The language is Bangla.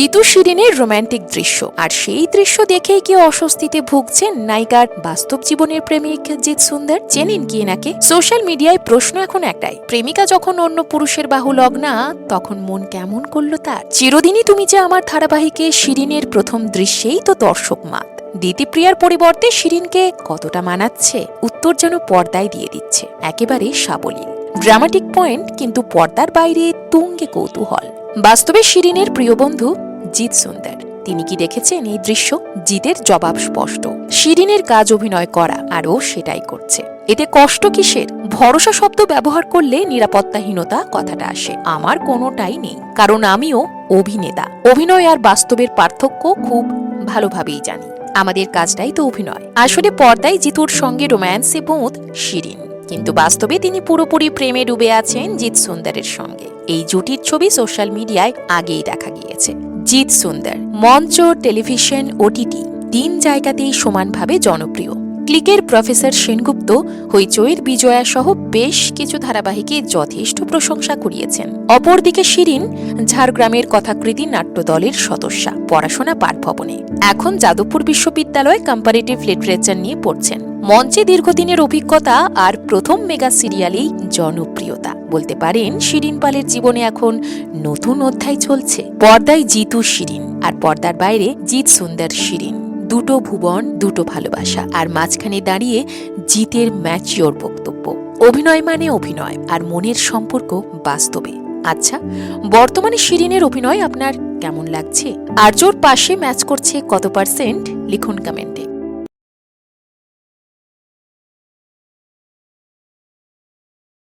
জিতু শিরিনের রোমান্টিক দৃশ্য। আর সেই দৃশ্য দেখেই কি অস্বস্তিতে ভুগছেন নায়িকার বাস্তব জীবনের প্রেমিক জিৎ সুন্দর। চেনেন কি এনাকে? সোশ্যাল মিডিয়ায় প্রশ্ন এখন একটাই, প্রেমিকা যখন অন্য পুরুষের বাহু লগ্না, তখন মন কেমন করল তার? চিরদিনই তুমি যে আমার ধারাবাহিকে শিরিনের প্রথম দৃশ্যেই তো দর্শক মাত। দিতিপ্রিয়ার পরিবর্তে শিরিনকে কতটা মানাচ্ছে, উত্তর যেন পর্দায় দিয়ে দিচ্ছে। একেবারে সাবলীল। ড্রামাটিক পয়েন্ট, কিন্তু পর্দার বাইরে তুঙ্গে কৌতূহল। বাস্তবে শিরিনের প্রিয় বন্ধু জিৎ সুন্দর। তিনি কি দেখেছেন এই দৃশ্য? জিতের জবাব স্পষ্ট। শিরিনের কাজ অভিনয় করা আর ও সেটাই করছে। এতে কষ্ট কিসের? ভরসা শব্দ ব্যবহার করলে নিরাপত্তাহীনতা কথাটা আসে। আমার কোনোটাই নেই। কারণ আমিও অভিনেতা। অভিনয় আর বাস্তবের পার্থক্য খুব ভালোভাবেই জানি। আমাদের কাজটাই তো অভিনয়। আসলে পর্দায় জিতুর সঙ্গে রোম্যান্সে বোধ শিরিন। কিন্তু বাস্তবে তিনি পুরোপুরি প্রেমে ডুবে আছেন জিৎ সুন্দরের সঙ্গে। এই জুটির ছবি সোশ্যাল মিডিয়ায় আগেই দেখা গিয়েছে। জিৎ সুন্দর, মঞ্চ, টেলিভিশন, ওটিটি তিন জায়গাতেই সমানভাবে জনপ্রিয়। ক্লিকের প্রফেসর সেনগুপ্ত, হইচইয়ের বিজয়া সহ বেশ কিছু ধারাবাহিকে যথেষ্ট প্রশংসা কুড়িয়েছেন। অপরদিকে শিরিন, ঝাড়গ্রামের কথাকৃতি নাট্য দলের সদস্যা, পড়াশোনা পাঠভবনে। এখন যাদবপুর বিশ্ববিদ্যালয়ে কম্পারেটিভ লিটারেচার নিয়ে পড়ছেন। মঞ্চে দীর্ঘদিনের অভিজ্ঞতা আর প্রথম মেগা সিরিয়ালেই জনপ্রিয়তা। বলতে পারেন, শিরিন পালের জীবনে এখন নতুন অধ্যায় চলছে। পর্দায় জিতু শিরিন আর পর্দার বাইরে জিৎ সুন্দর শিরিন। দুটো ভুবন, দুটো ভালোবাসা আর মাঝখানে দাঁড়িয়ে জিতের ম্যাচিওর বক্তব্য। অভিনয় মানে অভিনয় আর মনের সম্পর্ক বাস্তবে। আচ্ছা বর্তমানে শিরিনের অভিনয় আপনার কেমন লাগছে? আর্যর পাশে ম্যাচ করছে কত পার্সেন্ট? লিখুন কমেন্টে।